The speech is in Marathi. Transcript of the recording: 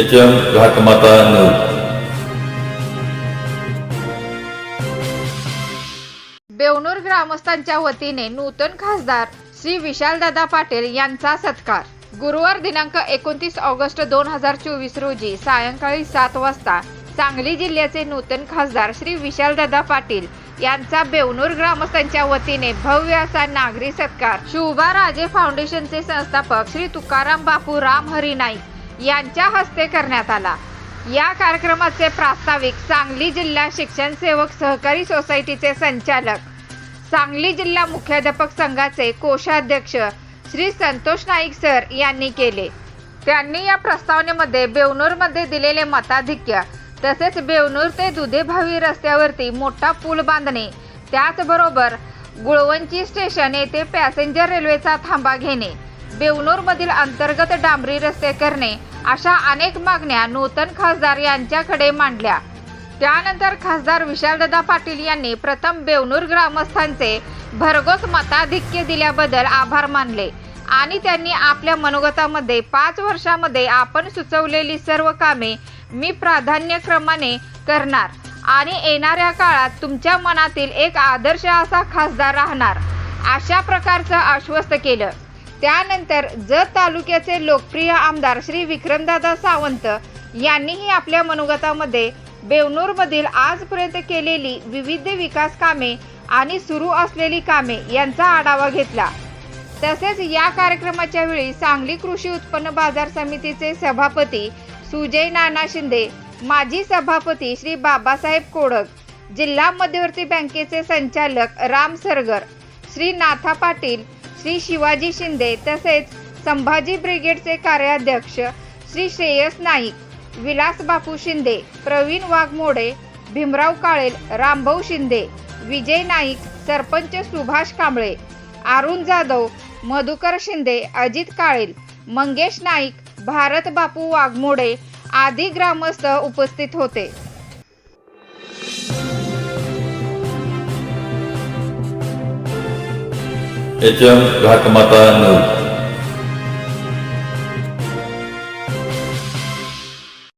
H M Ghatmata news Bevnur ग्रामस्थांच्या वतीने नूतन खासदार श्री विशालदादा पाटील यांचा सत्कार. गुरुवार दिनांक एकोणतीस ऑगस्ट दोन हजार चोवीस रोजी सायंकाळी सात वाजता सांगली जिल्ह्याचे नूतन खासदार श्री विशालदादा पाटील यांचा बेवनूर ग्रामस्थांच्या वतीने भव्य असा नागरी सत्कार. शुभा राजे फाउंडेशनचे संस्थापक श्री तुकाराम बापू राम हरी नाईक. यांच्या हस्ते करण्यात आला. या कार्यक्रमाचे प्रास्ताविक सांगली जिल्हा शिक्षण सेवक सहकारी सोसायटीचे संचालक सांगली जिल्हा मुख्याध्यापक संघाचे कोषाध्यक्ष श्री संतोष नाईक सर यांनी केले. त्यांनी या प्रस्तावनेमध्ये बेवनूरमध्ये दिलेले मताधिक्य तसेच बेवनूर ते दुधेभावी रस्त्यावरती मोठा पूल बांधणे त्याचबरोबर गुळवंची स्टेशन येथे पॅसेंजर रेल्वेचा थांबा घेणे बेवनूरमधील अंतर्गत डांबरी रस्ते करणे अशा अनेक मागण्या नूतन खासदार यांच्याकडे मांडल्या. त्यानंतर खासदार विशालदादा पाटील यांनी प्रथम बेवनूर ग्रामस्थांचे भरघोस मताधिक्य दिल्याबद्दल आभार मानले आणि त्यांनी आपल्या मनोगतामध्ये पाच वर्षामध्ये आपण सुचवलेली सर्व कामे मी प्राधान्यक्रमाने करणार आणि येणाऱ्या काळात तुमच्या मनातील एक आदर्श असा खासदार राहणार अशा प्रकारचं आश्वस्त केलं. त्यानंतर जत तालुक्याचे लोकप्रिय आमदार श्री विक्रमदादा सावंत यांनीही आपल्या मनोगतामध्ये बेवनूरमधील आजपर्यंत केलेली विविध विकास कामे आणि सुरू असलेली कामे यांचा आढावा घेतला. तसेच या कार्यक्रमाच्या वेळी सांगली कृषी उत्पन्न बाजार समितीचे सभापती सुजय नाना शिंदे माजी सभापती श्री बाबासाहेब कोडक जिल्हा मध्यवर्ती बँकेचे संचालक राम सरगर श्री नाथा पाटील श्री शिवाजी शिंदे तसेच संभाजी ब्रिगेडचे कार्याध्यक्ष श्री श्रेयस नाईक विलास बापू शिंदे प्रवीण वाघमोडे भीमराव काळेल रामभाऊ शिंदे विजय नाईक सरपंच सुभाष कांबळे अरुण जाधव मधुकर शिंदे अजित काळेल मंगेश नाईक भारत बापू वाघमोडे आदी ग्रामस्थ उपस्थित होते. H M Ghatmata news